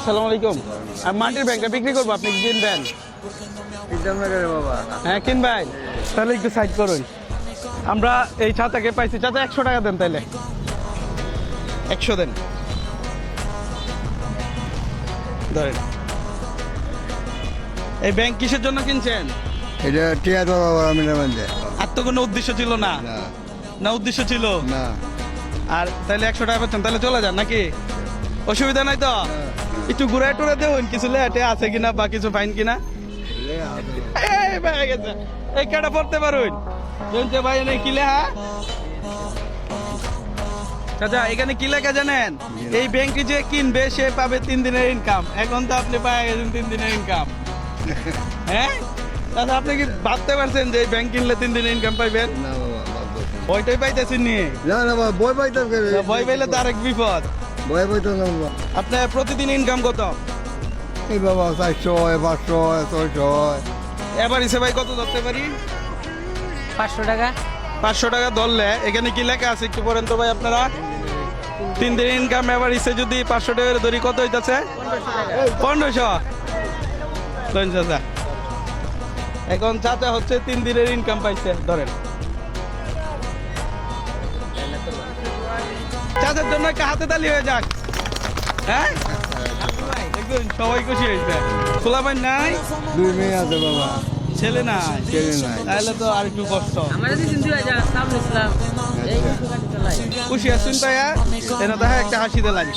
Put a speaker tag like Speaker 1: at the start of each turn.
Speaker 1: আসসালামু আলাইকুম। আমি মাটির ব্যাংকটা বিক্রি করব আপনি কিনবেন হ্যাঁ কিনবেন তাহলে একটু সাইড করুন। আমরা এই ছাতাকে পাইছি চাচা একশো টাকা দেন তাইলে। একশো দেন। ধরেন। এই ব্যাংক কিসের জন্য কিনছেন?
Speaker 2: এটা টিয়া বাবা
Speaker 1: আর তো কোনো উদ্দেশ্য ছিল না?
Speaker 2: না।
Speaker 1: না উদ্দেশ্য ছিল?
Speaker 2: না।
Speaker 1: আর তাহলে একশো টাকা পাচ্ছেন তাহলে চলে যান নাকি? অসুবিধা নাই তো? একটু ঘুরে টুরে দেবেন কিছু লেটে আছে কিনা বা কিছু ফাইন কিনা? এই কেটা পড়তে পারুন ভাই এনে কি লেখা? চাচা এখানে কি লেখা জানেন? এই ব্যাংকে যে কিনবে সে পাবে তিন দিনের ইনকাম এখন তো আপনি পায়ে গেছেন তিন দিনের ইনকাম হ্যাঁ? তাহলে আপনি কি ভাবতে পারছেন যে ব্যাংক কিনলে তিন দিনের ইনকাম পাইবেন?
Speaker 2: না বাবা।
Speaker 1: পাইতেছেন নিয়ে
Speaker 2: না না বই কে
Speaker 1: ভয় পাইলে তো আরেক বিপদ।
Speaker 2: বই পাইতাম না। বাবা
Speaker 1: আপনার প্রতিদিন ইনকাম কত?
Speaker 2: এই বাবা চারশো পাঁচশো ছয়শো।
Speaker 1: এবার হিসেবে ভাই কত ধরতে পারি?
Speaker 3: পাঁচশো টাকা।
Speaker 1: পাঁচশো টাকা ধরলে এখানে কি লেখা আছে একটু পড়েন তো ভাই আপনারা? তিন দিন ইনকাম এবার হিসেবে যদি পাঁচশো টাকা ধরি কত হইতাছে? পনেরোশো। এখন চাচা হচ্ছে তিন দিনের ইনকাম পাইছে ধরেন। জন্য একটা হাতে তালি হয়ে যাক। হ্যাঁ? দেখুন সবাই খুশি হয়েছে। নাই?
Speaker 2: দুই মেয়ে আছে বাবা।
Speaker 1: ছেলে নাই?
Speaker 2: ছেলে না
Speaker 1: তাহলে তো আর একটু কষ্ট।
Speaker 3: সামনে এই চালাই
Speaker 1: খুশি আছেন তাই এনে দেখা একটা হাসি দিলাম